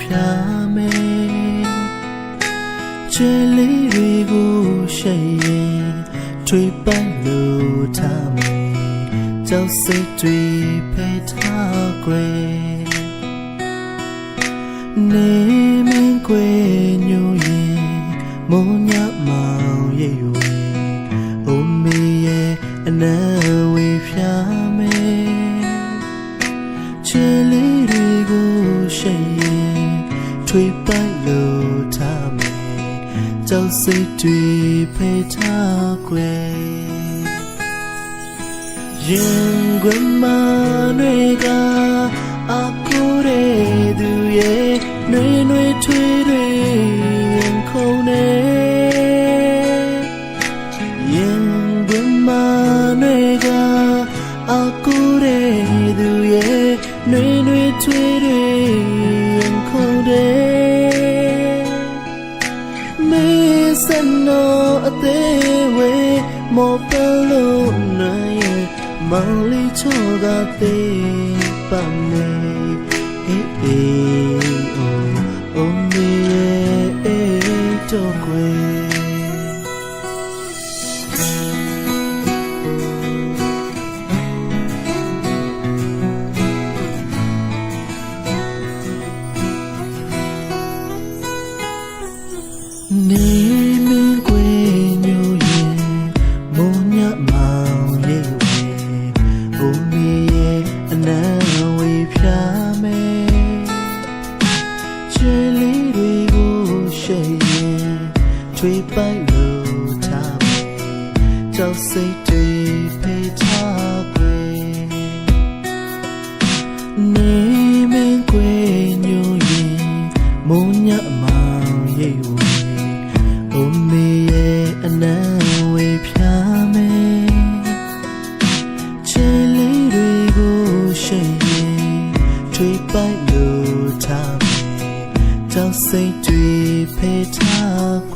ဖြာမယ်ကျဲလေးတွေကိုရှက်ရင်ထွေပတ်လို့ထားမယ်ကြောက်စိတ်တွေဖယ်ထားကြွယ်နေမင်းကွယ်ညိုရင်မုံညမောင်ရဲ့ရွယ်အမေရဲ့အနံဝေဖြာမယ်ချေလေးတွေကိုရှိ ထွေပိုက်လို့ထားမယ်ကြောက်စိတ်တွေဖိထားခွေရင်ခွင်မတွေကအကူတဲ့သူရဲ့နှွေနှွေထွေးတွေရင်ခုန်နေရင်ခွင်မတွေကအကူတဲ့သူရဲ့နှွေနှွေထွေးတွေရင် ခုန်နေမေစနောအသေးဝေမောပလို့နိုင်မောင်လေးချောကသေးပါမေအေးအေးအိုအို ကြောက်စိတ်တွေဖေးထားကွယ်နေမင်းကွယ်ညိုရင်မုံညမောင်ရဲ့ဝေဘုံမေရဲ့အနံဝေဖြာမယ်ချေလေးတွေကိုရှိရင်ထွေပိုက်လို့ထားမယ်ကြောက်စိတ်တွေဖေးထားကွယ်ရင်ကွယ်မတွေကအကူတဲ့လူရဲ့နှွေနှွေထွေးတွေရင်ခု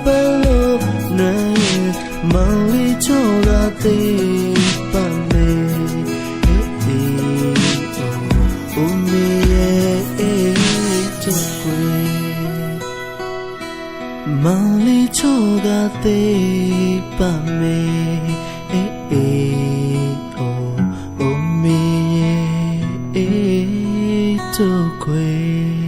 멀리 돌아들 밤에 우미의 도구에 멀리 돌아들 밤에 우미의 도구에